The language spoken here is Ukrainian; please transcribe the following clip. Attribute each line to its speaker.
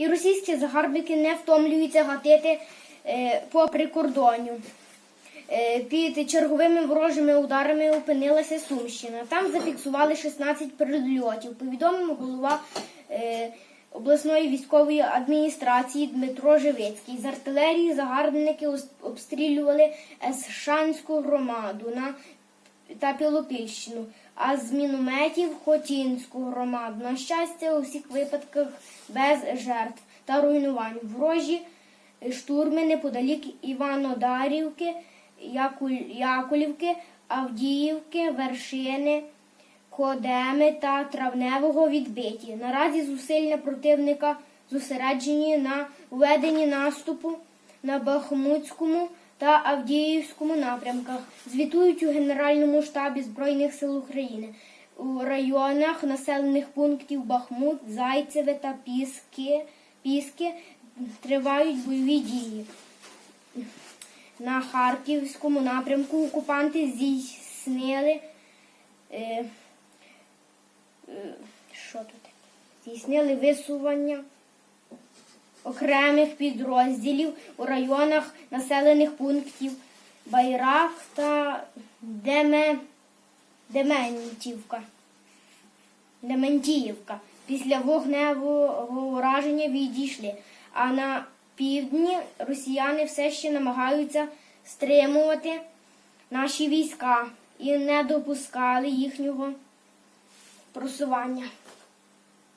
Speaker 1: і російські загарбники не втомлюються гатити е, по прикордонню. Е, Під черговими ворожими ударами опинилася Сумщина. Там зафіксували 16 прильотів. Повідомив голова е, обласної військової адміністрації Дмитро Живицький. З артилерії загарбники обстрілювали Есшанську громаду на та Пілопільщину, а з мінометів Хотінську громаду. На щастя, у всіх випадках без жертв та руйнувань. Ворожі штурми неподалік Іванодарівки, Якулівки, Авдіївки, Вершини, Кодеми та Травневого відбиті. Наразі зусилля противника зосереджені на введенні наступу на Бахмутському та Авдіївському напрямках. Звітують у Генеральному штабі Збройних сил України. У районах населених пунктів Бахмут, Зайцеве та Піски, Піски тривають бойові дії. На Харківському напрямку окупанти здійснили е, е, що тут? Здійснили висування окремих підрозділів у районах населених пунктів Байрак та Деме, Дементівка. Дементіївка. Після вогневого ураження відійшли. А на півдні росіяни все ще намагаються стримувати наші війська і не допускали їхнього просування.